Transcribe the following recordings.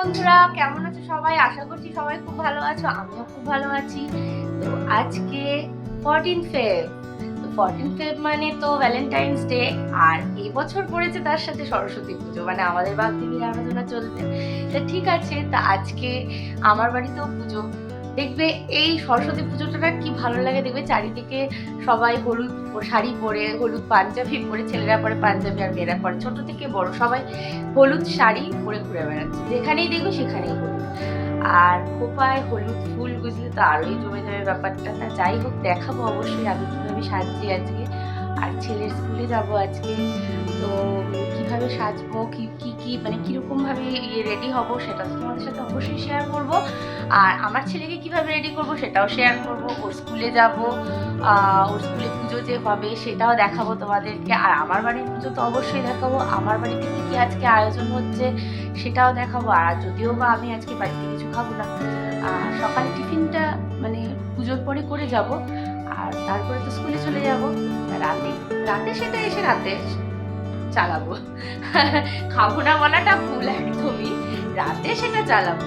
বন্ধুরা, কেমন আছো সবাই? আশা করছি সবাই খুব ভালো আছো, আমিও খুব ভালো আছি। তো আজকে ফর্টিন ফেব তো ফর্টিন ফেব মানে তো ভ্যালেন্টাইন্স ডে আর এবছর বছর পড়েছে তার সাথে সরস্বতী পুজো মানে আমাদের বাগদেবীর আরাধনা চলবে। তা ঠিক আছে, তা আজকে আমার বাড়িতেও পুজো। দেখবে এই সরস্বতী পুজোটা কি ভালো লাগে দেখবে চারিদিকে সবাই হলুদ শাড়ি পরে, হলুদ পাঞ্জাবি পরে, ছেলেরা পরে পাঞ্জাবি আর মেয়েরা পরে, ছোট থেকে বড় সবাই হলুদ শাড়ি পরে ঘুরে বেড়াচ্ছে। যেখানেই দেখবে সেখানেই হলুদ। আর খোপায় হলুদ ফুল বুঝলে তো আরোই জমে যাবে ব্যাপারটা। তা যাই হোক, দেখাবো অবশ্যই আমি কীভাবে সাজছি আজকে। আর ছেলের স্কুলে যাব আজকে। তো কীভাবে সাজবো, কি কি কি মানে কীরকম ভাবে ইয়ে রেডি হব সেটা তোমাদের সাথে অবশ্যই শেয়ার করব। আর আমার ছেলেকে কীভাবে রেডি করব সেটাও শেয়ার করব। ওর স্কুলে যাব ওর স্কুলে পুজো যে হবে সেটাও দেখাবো তোমাদেরকে। আর আমার বাড়ির পুজো তো অবশ্যই দেখাবো। আমার বাড়িতে কি কি আজকে আয়োজন হচ্ছে সেটাও দেখাবো। আর যদিও বা আমি আজকে বাড়িতে কিছু খাব না সকালে টিফিনটা মানে পুজোর পরে করে যাব। আর তারপরে তো স্কুলে চলে যাব। রাতে রাতে সেটা এসে রাতে চালাবো। খাব না বলাটা ভুল একদমই। রাতে সেটা চালাবো।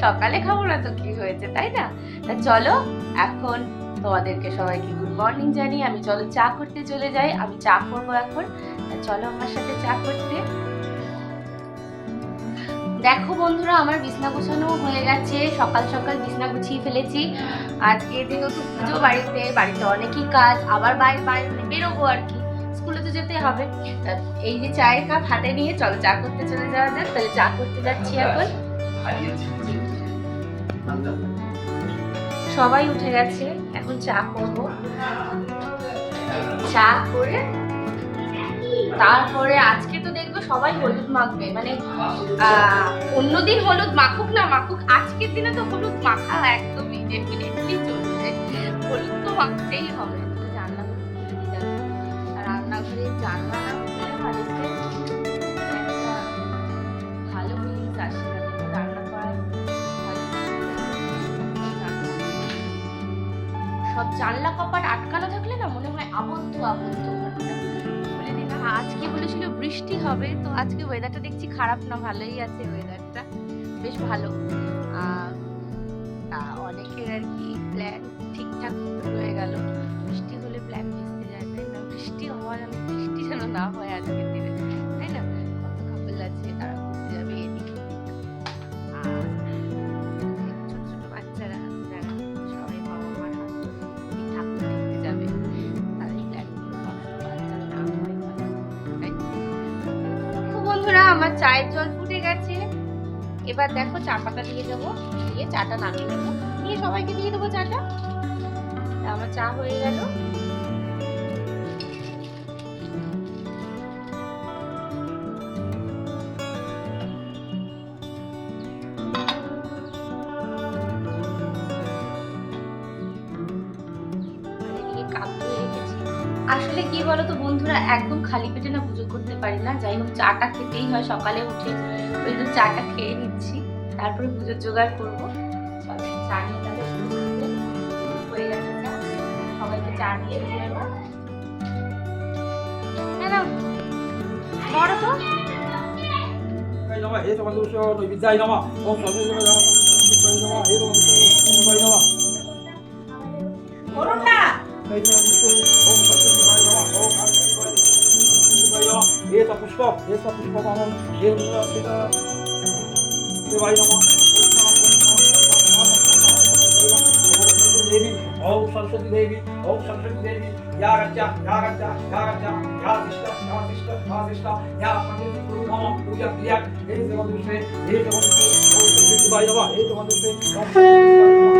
সকালে খাব না তো কি হয়েছে, তাই না? তা চলো, এখন তোমাদেরকে সবাইকে গুড মর্নিং জানি আমি চলো চা করতে চলে যাই। আমি চা করব এখন। চলো আমার সাথে চা করতে। দেখো বন্ধুরা, আমার বিছনা গোছানো হয়ে গেছে। সকাল সকাল বিছনা গুছিয়ে ফেলেছি। আজকে যেহেতু পুজো বাড়িতে বাড়িতে অনেকই কাজ। আবার বাইরে বাইরে বেরোবো আর কি। স্কুলে তো যেতে হবে। এই যে চায়ের কাপ হাতে নিয়ে চলো, চা করতে চলে যাওয়া যাক। তাহলে চা করতে যাচ্ছি এখন। সবাই উঠে গেছে, এখন চা করব। চা করে তারপরে আজকে তো দেখব সবাই হলুদ মাখবে। মানে অন্যদিন হলুদ মাখুক না মাখুক, আজকের দিনে তো হলুদ মাখা একদমই ডেফিনেটলি চলবে। হলুদ তো মাখতেই হবে। রান্নাঘরে জানলা না একটা ভালো ফিলিংস আসে না রান্না করার সব জানলা কপাট আটকানো থাকলে না মনে হয় আবদ্ধ আবদ্ধ ঘরটা খুলে দিলাম আজকে বলেছিল বৃষ্টি হবে তো আজকে ওয়েদারটা দেখছি খারাপ না ভালোই আছে ওয়েদারটা বেশ ভালো অনেকের আর কি প্ল্যান ঠিকঠাক হয়ে গেল। যেন না হয় আজকের দিনে। তাই না? কত কাপল আছে, তারা ঘুরতে যাবে, এদিক বন্ধুরা, আমার চায়ের জল ফুটে গেছে। এবার দেখো চা পাতা দিয়ে দেবো, দিয়ে চাটা নামিয়ে নেব। নিয়ে সবাইকে দিয়ে দেবো চাটা। আমার চা হয়ে গেল। আসলে কি বলতো বন্ধুরা একদম খালি পেটে না পুজো করতে পারি না। যাই হোক চাটা খেতেই হয় সকালে উঠে ওই জন্য চাটা খেয়ে নিচ্ছি। তারপরে পুজোর জোগাড় করব। চা নিয়ে তাহলে হয়ে গেছে সবাইকে চা হ্যাঁ বড় তো। ये पुष्पक ये पुष्पक ये देवी ओम सरस्वती देवी ओम सरस्वती देवी या रक्षा या रक्षा या रक्षा या विष्टा या विष्टा या विष्टा या पंडित गुरु मम पूजा क्रिया हे जगत विषय हे जगत विषय ओम सरस्वती बाई बाबा हे जगत विषय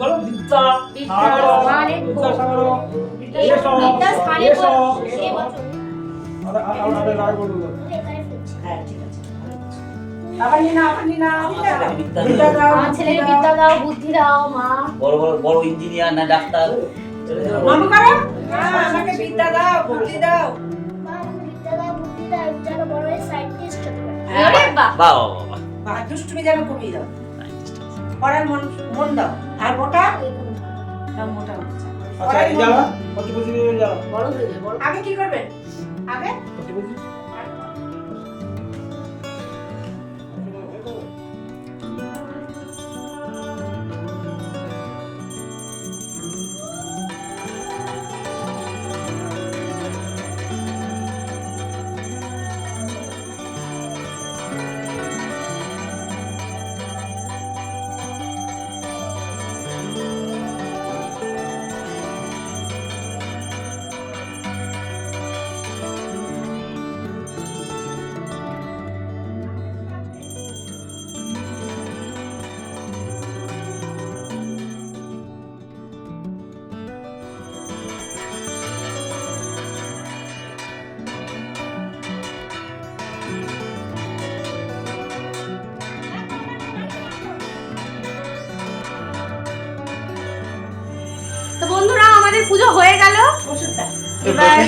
বলো বিদ্যা বিদ্যা সাগর স্থানে বিদ্যা সাগর এই এসো এসো এই বছর। আরে আরে আরে রাগ বলো হ্যাঁ ঠিক আছে। আবার নিনা আবার নিনা বিদ্যা বিদ্যা দাও আমার বিদ্যা দাও বুদ্ধি দাও মা। বড় বড় বড় ইঞ্জিনিয়ার না ডাক্তার? মামু করো। হ্যাঁ আমাকে বিদ্যা দাও বুদ্ধি দাও। বাহ বাহ। বাহ দুষ্টুমি যেন কমিয়ে দাও। পড়ার মন মন দাও। আর মোটা? মোটা হচ্ছে আচ্ছা এই যাও কত যাও বড় হয়ে যাবে আগে কি করবেন? আগে? কত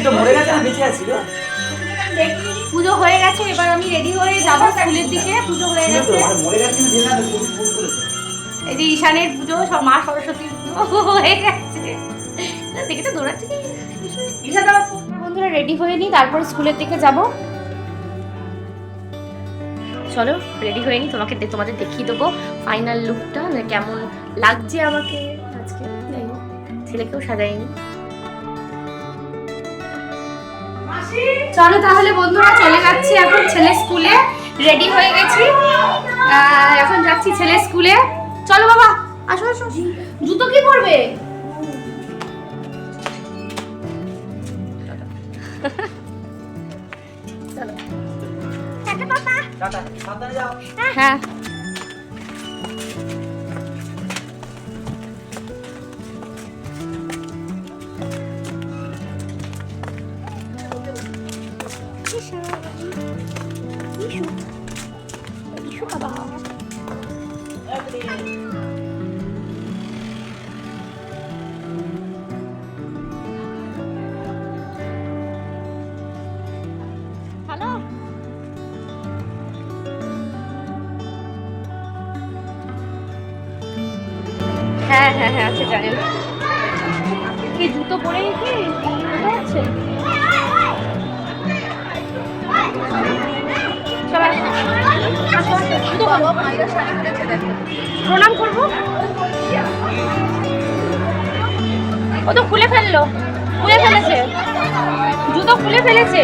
তো মরে গেছে না বেঁচে আছে পুজো হয়ে গেছে এবার আমি রেডি হয়ে যাব স্কুলের দিকে পুজো হয়ে গেছে। এই যে ঈশানের পুজো সব মা সরস্বতীর পুজো হয়ে গেছে। দেখে তো দৌড়াচ্ছে। কি? ঈশা দাও বন্ধুরা রেডি হয়ে নি তারপর স্কুলের দিকে যাব। চলো রেডি হয়ে নি তোমাকে তোমাদের দেখিয়ে দেবো ফাইনাল লুকটা কেমন লাগছে আমাকে আজকে। ছেলেকেও সাজাইনি। চলো তাহলে বন্ধুরা চলে যাচ্ছি এখন ছেলে স্কুলে। রেডি হয়ে গেছি। এখন যাচ্ছি ছেলে স্কুলে। চলো বাবা আসো আসো। জুতো কি পরবে? হ্যাঁ। হ্যাঁ হ্যাঁ হ্যাঁ আচ্ছা জানেন কি জুতো পরে কি? আছে। প্রণাম করব? ও তো খুলে ফেলল। খুলে ফেলেছে। জুতো খুলে ফেলেছে।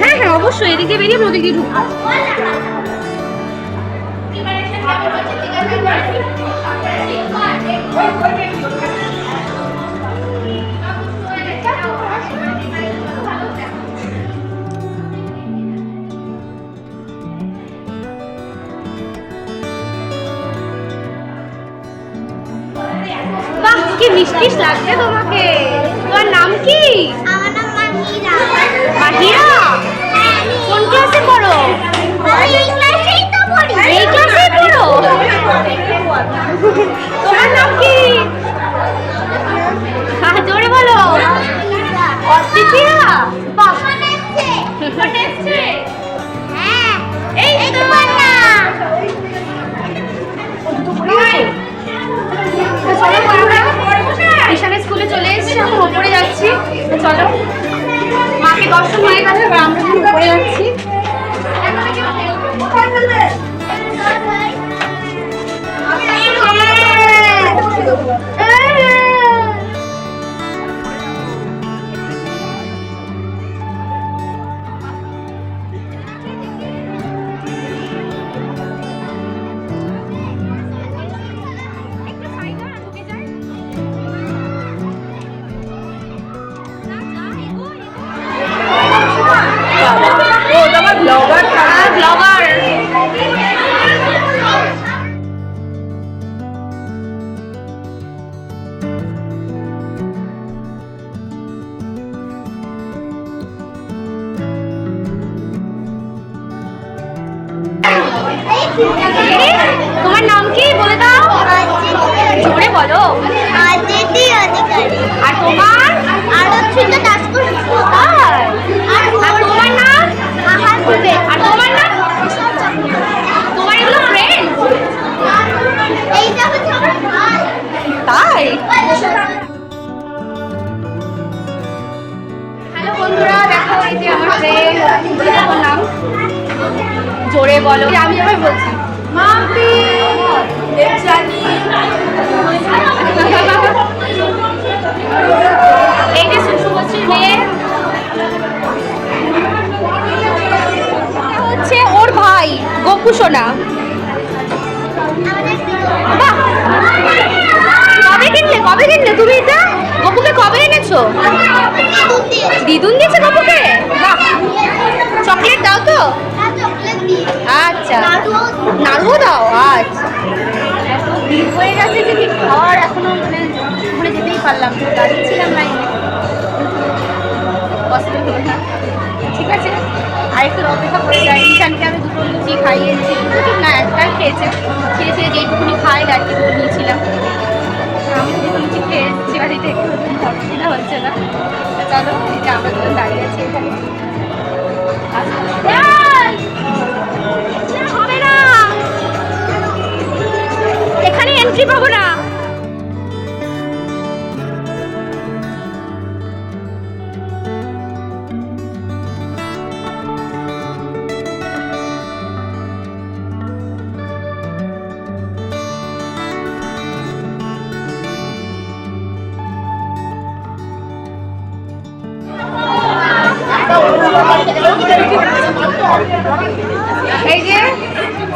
হ্যাঁ হ্যাঁ অবশ্যই এদিকে বেরিয়ে আমি ওদিক ঢুকবো। মিষ্টি লাগছে তোমাকে? তোমার নাম কি? আমার নাম মাহিরা। মাহিরা? কোন ক্লাসে পড়ো? আমি এই ক্লাসেই তো পড়ি। এই ক্লাসে পড়ো? তোমার নাম কি? জোরে বলো। বাহ এখন ওপরে যাচ্ছি। চলো। মাকে দর্শন হয়ে গেছে আমরা এখন যাচ্ছি। ব্লগার তারা ব্লগার তোমার নাম কি বলে দাও জোরে বলো অদিতি অধিকারী পারলাম পসিবল হলো না। ঠিক আছে আর একটু অপেক্ষা করে যাই। ঈশানকে আমি দুটো লুচি খাইয়েছি। দুটো না একটা খেয়েছে। খেয়ে খেয়ে যেটুকুনি খাই আর কি দুটো নিয়েছিলাম। আমি দুটো লুচি খেয়ে এসেছি বাড়িতে একটু অসুবিধা হচ্ছে না। চলো, এই আমরা দুজন দাঁড়িয়ে আছি এখানে। এখানে এন্ট্রি পাবো না।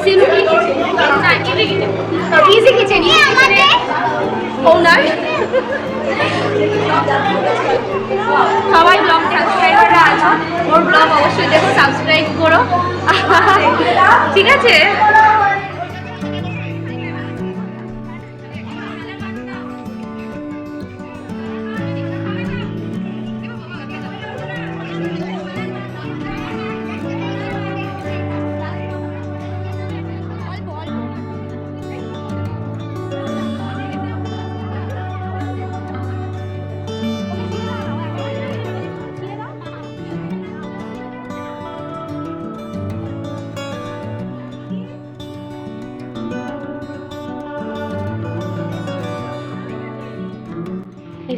সিম্পলি ইজি কিচেন ওনার সবাই ব্লগ সাবস্ক্রাইবাররা আছো ওর ব্লগ অবশ্যই দেখো সাবস্ক্রাইব করো। ঠিক আছে?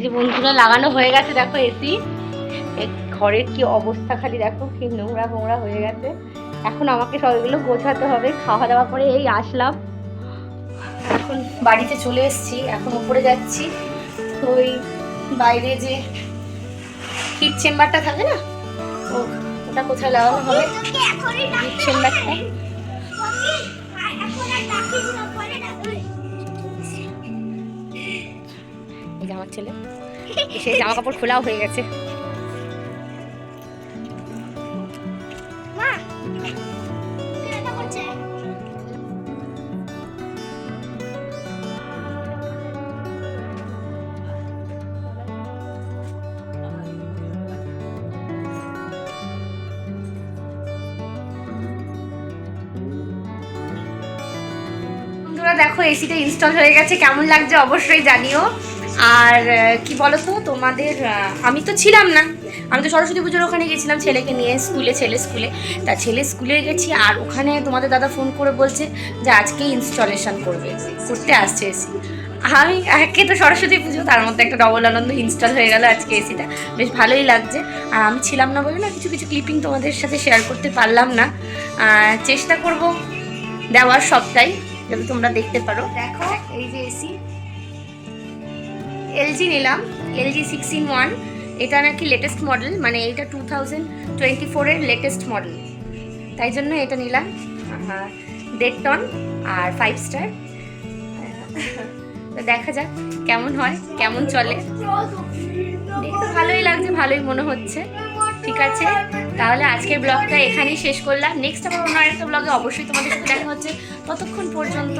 যে বন্ধুরা লাগানো হয়ে গেছে দেখো এসি ঘরের কি অবস্থা খালি দেখো কি নোংরা ফোংরা হয়ে গেছে। এখন আমাকে সব এগুলো গোছাতে হবে খাওয়া দাওয়া করে এই আসলাম। এখন বাড়িতে চলে এসেছি এখন উপরে যাচ্ছি। তো ওই বাইরে যে হিট চেম্বারটা থাকে না ওটা কোথায় লাগানো হবে? হিট চেম্বারটা আমার ছেলে। এসে জামা কাপড় খোলাও হয়ে গেছে। বন্ধুরা দেখো এসিটা ইনস্টল হয়ে গেছে। কেমন লাগছে অবশ্যই জানিও। আর কি বলতো, তোমাদের আমি তো ছিলাম না। আমি তো সরস্বতী পুজোর ওখানে গেছিলাম ছেলেকে নিয়ে, স্কুলে, ছেলে স্কুলে। তা ছেলে স্কুলে গেছি আর ওখানে তোমাদের দাদা ফোন করে বলছে যে আজকে ইনস্টলেশন করবে। করতে আসছে এসি আমি একে তো সরস্বতী পুজো, তার মধ্যে একটা ডবল আনন্দ ইনস্টল হয়ে গেল আজকে এসিটা বেশ ভালোই লাগছে। আর আমি ছিলাম না বলে না, কিছু কিছু ক্লিপিং তোমাদের সাথে শেয়ার করতে পারলাম না। চেষ্টা করব দেওয়ার সবটাই, যাতে তোমরা দেখতে পারো। দেখো, এই যে এসি এলজি নিলাম, এলজি সিক্স ইন ওয়ান এটা নাকি লেটেস্ট মডেল মানে এটা টু থাউজেন্ড টোয়েন্টি ফোরের লেটেস্ট মডেল তাই জন্য এটা নিলাম। দেড় টন আর ফাইভ স্টার দেখা যাক কেমন হয়, কেমন চলে। দেখতে ভালোই লাগছে, ভালোই মনে হচ্ছে। ঠিক আছে, তাহলে আজকের ব্লগটা এখানেই শেষ করলাম। নেক্সট আবার অন্য একটা ব্লগে অবশ্যই তোমাদের সাথে দেখা হচ্ছে। ততক্ষণ পর্যন্ত